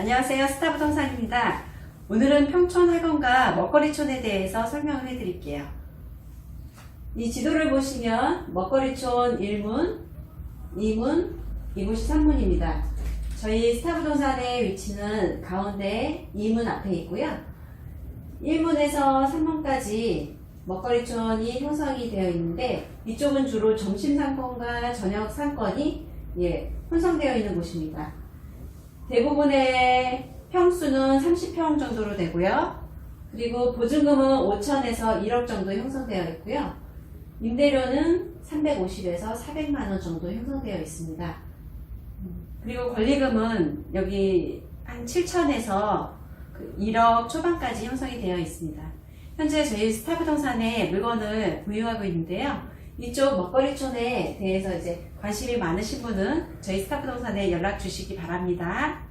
안녕하세요. 스타부동산입니다. 오늘은 평촌학원과 먹거리촌에 대해서 설명을 해드릴게요. 이 지도를 보시면 먹거리촌 1문, 2문, 이곳이 3문입니다. 저희 스타부동산의 위치는 가운데 2문 앞에 있고요. 1문에서 3문까지 먹거리촌이 형성이 되어 있는데 이쪽은 주로 점심 상권과 저녁 상권이 예, 혼성되어 있는 곳입니다. 대부분의 평수는 30평 정도로 되고요. 그리고 보증금은 5천에서 1억 정도 형성되어 있고요. 임대료는 350에서 400만 원 정도 형성되어 있습니다. 그리고 권리금은 여기 한 7천에서 1억 초반까지 형성이 되어 있습니다. 현재 저희 스타부동산에 물건을 보유하고 있는데요. 이쪽 먹거리촌에 대해서 이제 관심이 많으신 분은 저희 스타부동산에 연락 주시기 바랍니다.